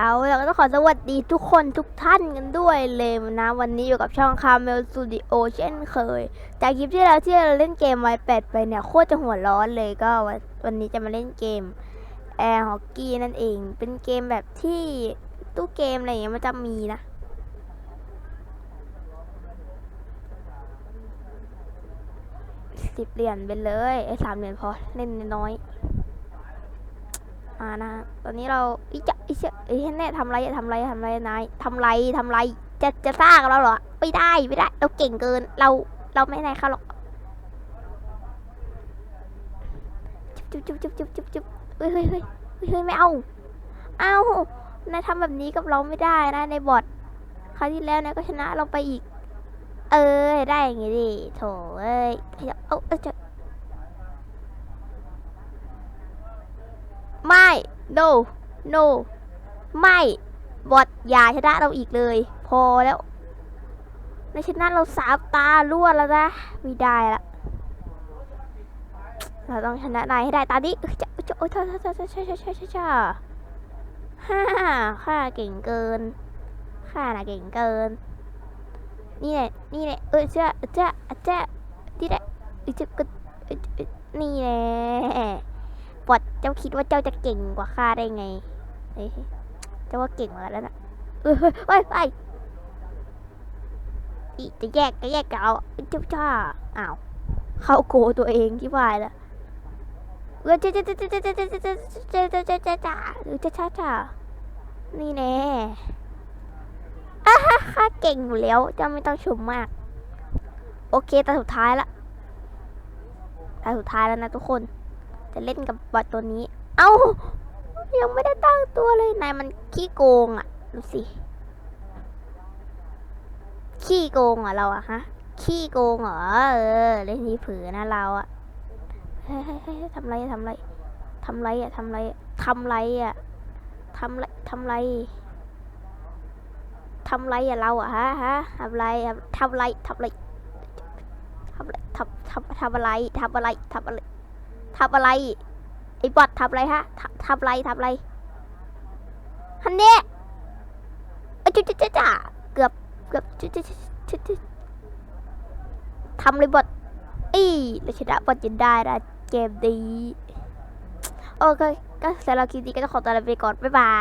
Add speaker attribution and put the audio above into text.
Speaker 1: เอาแล้วก็ต้องขอสวัสดีทุกคนทุกท่านกันด้วยเลยนะ วันนี้อยู่กับช่องคาเมลสตูดิโอเช่นเคย จากคลิปที่แล้วที่เราเล่นเกมไวแปดไปเนี่ยโคตรจะหัวร้อนเลยก็วันนี้จะมาเล่นเกมแอร์ฮอกกี้นั่นเอง เป็นเกมแบบที่ตู้เกมอะไรอย่างเงี้ยมันจะมีนะสิบเหรียญไปเลยไอ้สามเหรียญพอเล่นน้อยมานะ ตอนนี้เราอีจะ ไอีเชไอ้ยแน่ทำไรอะทำไรอะทำไรนายทำไรทำไร จะจะซ่ากับเราเหรอ ไม่ได้ไม่ได้ เราเก่งเกิน เราเราไม่ได้ค่ะหรอก จุ๊บจุ๊บจุ๊บจุ๊บจุ๊บจุ๊บเฮ้ยเฮ้ยเฮ้ยเฮ้ยไม่เอา เอานายทำแบบนี้กับเราไม่ได้นะในบอทคราวที่แล้วนายก็ชนะเราไปอีก เออได้อย่างงี้ดิโถเอ้ยเอาเอาจะไม่ no no ไม่บอดอย่าชนะเราอีกเลย พอแล้วในชนะเราสามตาล้วนแล้วนะไม่ได้ละเราต้องชนะนายให้ได้ตานี้เอ้ยจะจะโอ้ยท่าท่าท่าท่าช่าช่าช่าช่าช่าฮ่าข้าเก่งเกินข้าน่ะเก่งเกิน นี่แหละนี่แหละเออเจ้าเจ้าเจ้านี่แหละเออเจ้าก็เออเนี่แหละปอดเจ้าคิดว่าเจ้าจะเก่งกว่าข้าได้ไงเอ้ จ้าว่าเก่งกว่าแล้วนะเฮ้ยเฮ้ยไปอีจะแยกก็แยกกันเอาเจ้าจ้าอ้าวเข้าโกตัวเองที่วายละเออเจ้าเจ้าเจ้าเจ้าเจ้าเจ้าเจ้าเจ้าเจ้าเจ้าเจ้าเจ้าเออเจ้าจ้าจ้านี่แน่ข้าเก่งอยู่แล้วเจ้าไม่ต้องชมมาก โอเคตาสุดท้ายละตาสุดท้ายแล้วนะทุกคน จะเล่นกับบอทตัวนี้ เอ้า ยังไม่ได้ตั้งตัวเลยนายมันขี้โกงอะ่ะดูสิ ขี้โกงเหรอเราอะฮะ ขี้โกงเหรอเออเล่นทีผือนะเราอะเฮ้ยเฮ้ยเฮ้ยทำไรทำไรทำไรอะทำไรทำไรอะทำไรทำไรทำไรอะเราอะฮะฮะทำไรอะทำไรทำไรทำไรทำทำทำอะไรทำอะไรทำอะไรทำอะไร ไอ้บอททำไรฮะทำทำไรทำไรฮันเน่เอ้ยจุ๊จ๊จ๊ะจ๊ะเกือบเกือบจุ๊จ๊จ๊ะจ๊ะจ๊ะทำเลยบอทอีเราชนะบอทจนได้นะเกมดีโอเค ก็สำหรับคลิปนี้ก็จะขอตัวลาไปก่อน บ๊ายบาย